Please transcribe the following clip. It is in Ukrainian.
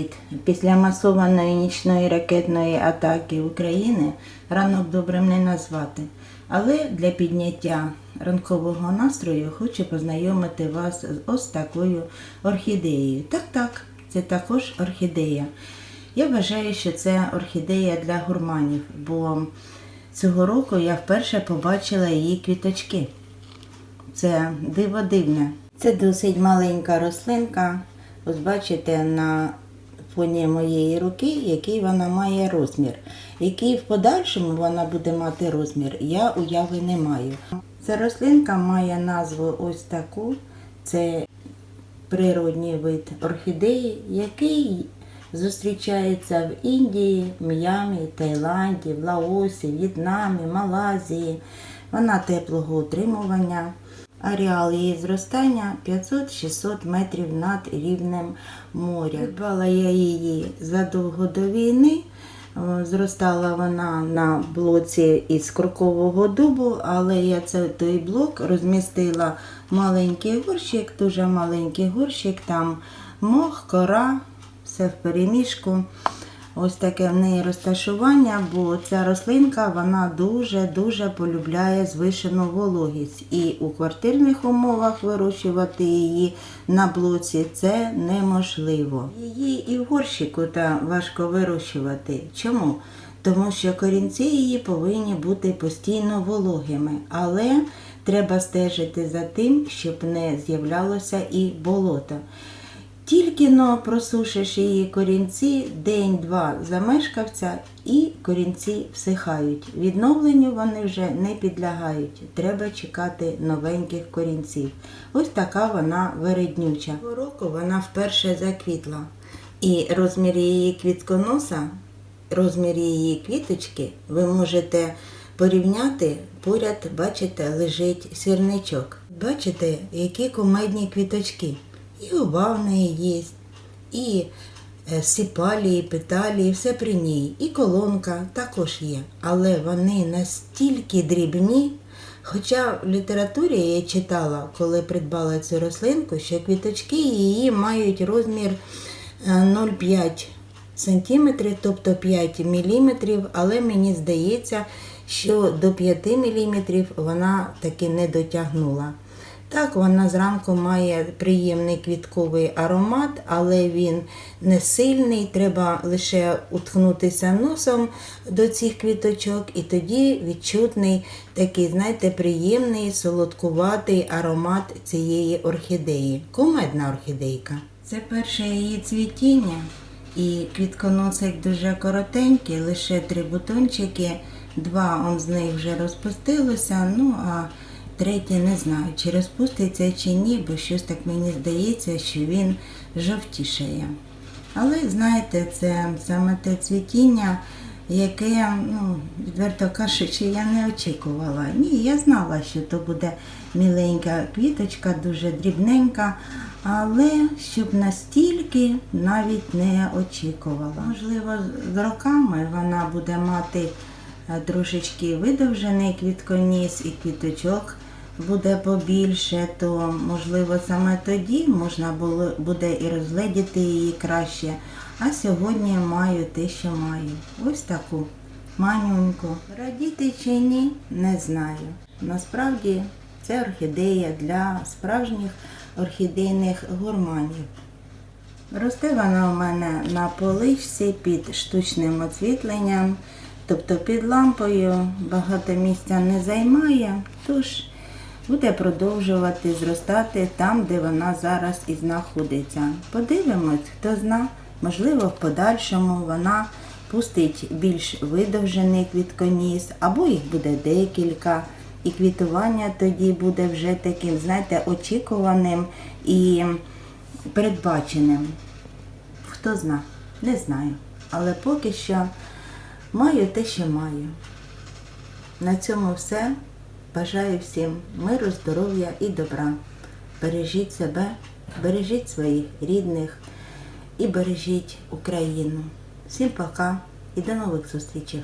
Привіт! Після масованої нічної ракетної атаки України ранок добрим не назвати. Але для підняття ранкового настрою хочу познайомити вас з ось такою орхідеєю. Так, так, це також орхідея. Я вважаю, що це орхідея для гурманів, бо цього року я вперше побачила її квіточки. Це диво дивне. Це досить маленька рослинка. Ось бачите на фоні моєї руки, який вона має розмір. Який в подальшому вона буде мати розмір, я уяви не маю. Ця рослинка має назву ось таку. Це природній вид орхідеї, який зустрічається в Індії, М'ямі, Таїланді, в Лаосі, В'єтнамі, Малазії. Вона теплого утримування. Аріал її зростання 500-600 метрів над рівнем моря. Придбала я її задовго до війни. Е, Зростала вона на блоці із крокового дубу, але я цей той блок розмістила маленький горщик, дуже маленький горщик, там мох, кора, все в перемішку. Ось таке в неї розташування, бо ця рослинка вона дуже-дуже полюбляє звишену вологість. І у квартирних умовах вирощувати її на блоці це неможливо. Її і в горщику та важко вирощувати. Чому? Тому що корінці її повинні бути постійно вологими, але треба стежити за тим, щоб не з'являлося і болото. Тільки но просушиш її корінці, день-два замешкався і корінці всихають. Відновленню вони вже не підлягають. Треба чекати новеньких корінців. Ось така вона вереднюча. Цього року вона вперше заквітла. І розмір її квітконоса, розмір її квіточки ви можете порівняти. Поряд, бачите, лежить сірничок. Бачите, які кумедні квіточки. І оба в неї є, і е, сипалії, петалії, все при ній. І колонка також є. Але вони настільки дрібні. Хоча в літературі я читала, коли придбала цю рослинку, що квіточки її мають розмір е, 0,5 см, тобто 5 мм, але мені здається, що до 5 мм вона таки не дотягнула. Так, вона зранку має приємний квітковий аромат, але він не сильний. Треба лише уткнутися носом до цих квіточок, і тоді відчутний такий, знаєте, приємний солодкуватий аромат цієї орхідеї. Кумедна орхідейка. Це перше її цвітіння, і квітконосик дуже коротенький, лише три бутончики, два он з них вже розпустилося. Ну а Третє не знаю, чи розпуститься чи ні, бо щось так мені здається, що він жовтішає. Але знаєте, це саме те цвітіння, яке, ну, відверто кажучи, я не очікувала. Ні, я знала, що то буде міленька квіточка, дуже дрібненька, але щоб настільки навіть не очікувала. Можливо, з роками вона буде мати е, трошечки видовжений квітконіс і квіточок буде побільше, то можливо саме тоді можна буде і розгледіти її краще. А сьогодні маю те, що маю. Ось таку манюньку. Радіти чи ні, не знаю. Насправді це орхідея для справжніх орхідейних гурманів. Росте вона у мене на поличці під штучним освітленням, тобто під лампою, багато місця не займає, тож буде продовжувати зростати там, де вона зараз і знаходиться. Подивимось, хто зна, можливо, в подальшому вона пустить більш видовжений квітконіс, або їх буде декілька. І квітування тоді буде вже таким, знаєте, очікуваним і передбаченим. Хто зна, не знаю. Але поки що маю те, що маю. На цьому все. Бажаю всім миру, здоров'я і добра. Бережіть себе, бережіть своїх рідних і бережіть Україну. Всім пока і до нових зустрічей.